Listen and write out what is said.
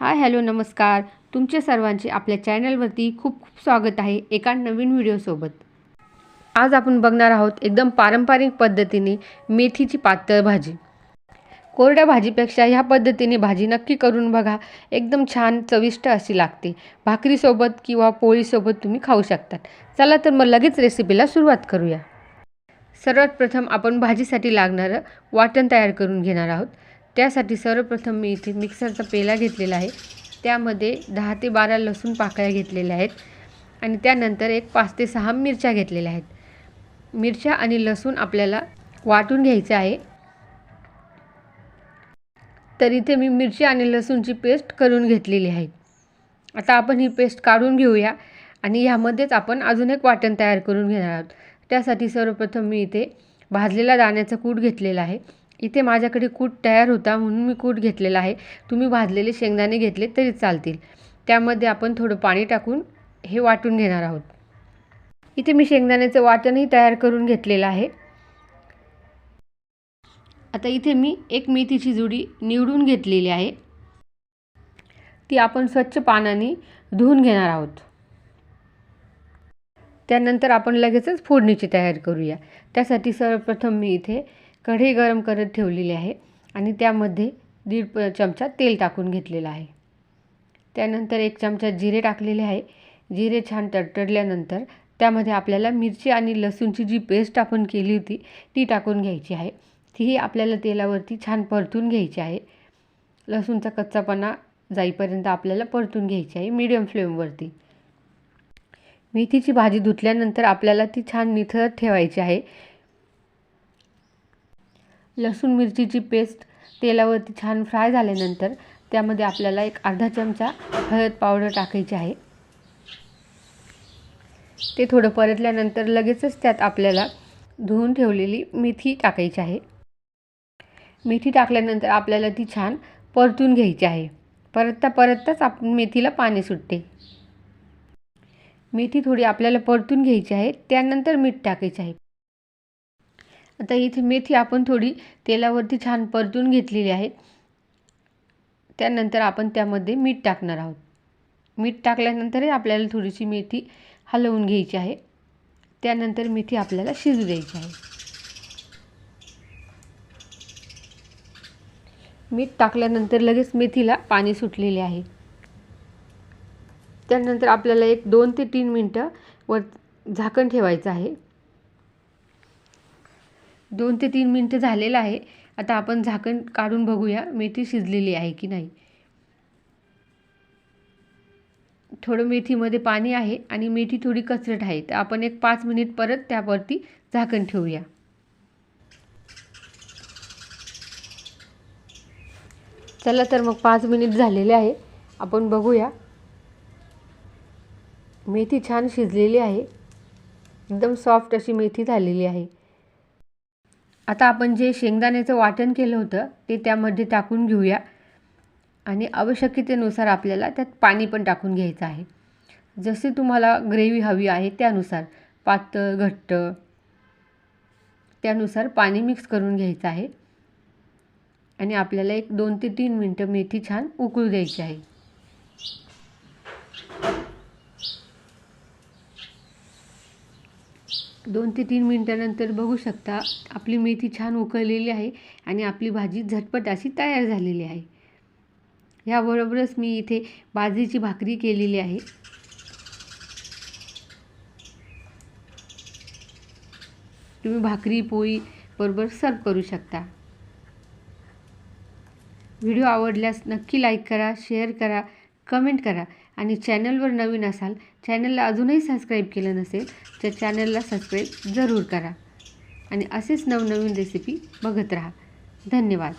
Hi hello नमस्कार. तुमच्या सर्वांचे आपल्या चॅनलवरती खूप खूप स्वागत आहे एका नवीन व्हिडिओसोबत. आज आपण बघणार आहोत एकदम पारंपरिक पद्धतीने मेथीची पातळ भाजी. कोरड्या भाजीपेक्षा ह्या पद्धतीने भाजी नक्की करून बघा. एकदम छान चविष्ट अशी लागते. भाकरीसोबत किंवा पोळीसोबत तुम्ही खाऊ शकतात. चला तर मग लगेच रेसिपीला सुरुवात करूया. सर्वात प्रथम आपण भाजीसाठी लागणारं वाटण तयार करून घेणार आहोत. त्यासाठी सर्वप्रथम मी इथे मिक्सरचा पेला घेतलेला आहे. त्यामध्ये दहा ते बारा लसूण पाकळ्या घेतलेल्या आहेत आणि त्यानंतर एक पाच ते सहा मिरच्या घेतलेल्या आहेत. मिरच्या आणि लसूण आपल्याला वाटून घ्यायचे आहे. तर इथे मी मिरची आणि लसूणची पेस्ट करून घेतलेली आहे. आता आपण ही पेस्ट काढून घेऊया आणि ह्यामध्येच आपण अजून एक वाटण तयार करून घेणार आहोत. त्यासाठी सर्वप्रथम मी इथे भाजलेला दाण्याचा कूट घेतलेला आहे. इथे माझ्याकडे कूट तयार होता म्हणून मी कूट घेतलेला आहे. तुम्ही भाजलेले शेंगदाणे घेतले तरी चालतील. त्यामध्ये आपण थोडं पाणी टाकून हे वाटून घेणार आहोत. इथे मी शेंगदाण्याचं वाटणही तयार करून घेतलेलं आहे. आता इथे मी एक मेथीची जुडी निवडून घेतलेली आहे. ती आपण स्वच्छ पानाने धुवून घेणार आहोत. त्यानंतर आपण लगेचच फोडणीची तयारी करूया. त्यासाठी सर्वप्रथम मी इथे कढई गरम करत ठेवलेली आहे आणि त्यामध्ये दीड प चमचा तेल टाकून घेतलेलं आहे. त्यानंतर एक चमचा जिरे टाकलेले आहे. जिरे छान तडतडल्यानंतर त्यामध्ये आपल्याला मिरची आणि लसूणची जी पेस्ट आपण केली होती ती टाकून घ्यायची आहे. तीही आपल्याला तेलावरती छान परतून घ्यायची आहे. लसूणचा कच्चापणा जाईपर्यंत आपल्याला परतून घ्यायची आहे मीडियम फ्लेमवरती मेथीची भाजी धुतल्यानंतर आपल्याला ती छान निथळत ठेवायची आहे. लसूण मिरचीची पेस्ट तेलावरती छान फ्राय झाल्यानंतर त्यामध्ये आपल्याला एक अर्धा चमचा हळद पावडर टाकायची आहे. ते थोडं परतल्यानंतर लगेचच त्यात आपल्याला धुवून ठेवलेली मेथी टाकायची आहे. मेथी टाकल्यानंतर आपल्याला ती छान परतून घ्यायची आहे. परतता परतताच आप मेथीला पाणी सुटते. मेथी थोडी आपल्याला परतून घ्यायची आहे. त्यानंतर मीठ टाकायचे आहे. आता इथे मेथी आपण थोडी तेलावरती छान परतून घेतलेली आहे. त्यानंतर आपण त्यामध्ये मीठ टाकणार आहोत. मीठ टाकल्यानंतरही आपल्याला थोडीशी मेथी हलवून घ्यायची आहे. त्यानंतर मेथी आपल्याला शिजू द्यायची आहे. मीठ टाकल्यानंतर लगेच मेथीला पाणी सुटलेले आहे. त्यानंतर आपल्याला एक दोन ते तीन मिनटं वर झाकण ठेवायचं आहे. दोन ते तीन मिनटं झालेलं आहे. आता आपण झाकण काढून बघूया मेथी शिजलेली आहे की नाही. थोडं मेथीमध्ये पाणी आहे आणि मेथी थोडी कचरट आहे. तर आपण एक पाच मिनिट परत त्यावरती झाकण ठेवूया. चला तर मग पाच मिनिट झालेले आहे. आपण बघूया. मेथी छान शिजलेली आहे. एकदम सॉफ्ट अशी मेथी झालेली आहे. आता आपण जे शेंगदाण्याचं वाटण केलं होतं ते त्यामध्ये टाकून घेऊया. आणि आवश्यकतेनुसार आपल्याला त्यात पाणी पण टाकून घ्यायचं आहे. जसे तुम्हाला ग्रेव्ही हवी आहे त्यानुसार पातळ घट्ट त्यानुसार पाणी मिक्स करून घ्यायचं आहे. आणि आपल्याला एक दोन ते तीन मिनटं मेथी छान उकळू द्यायची आहे. दोन ते तीन मिनटानंतर बघू शकता आपली मेथी छान उकळलेली आहे आणि आपली भाजी झटपट अशी तयार झालेली आहे. याबरोबरच मी इथे बाजरीची भाकरी केलेली आहे. तुम्ही भाकरी पोळी बरोबर सर्व करू शकता. व्हिडिओ आवडल्यास नक्की लाईक करा शेअर करा कमेंट करा. आणि चॅनलवर नवीन असाल चॅनलला अजूनही सबस्क्राईब केलं नसेल तर चॅनलला सबस्क्राईब जरूर करा. आणि असेच नवनवीन रेसिपी बघत राहा. धन्यवाद.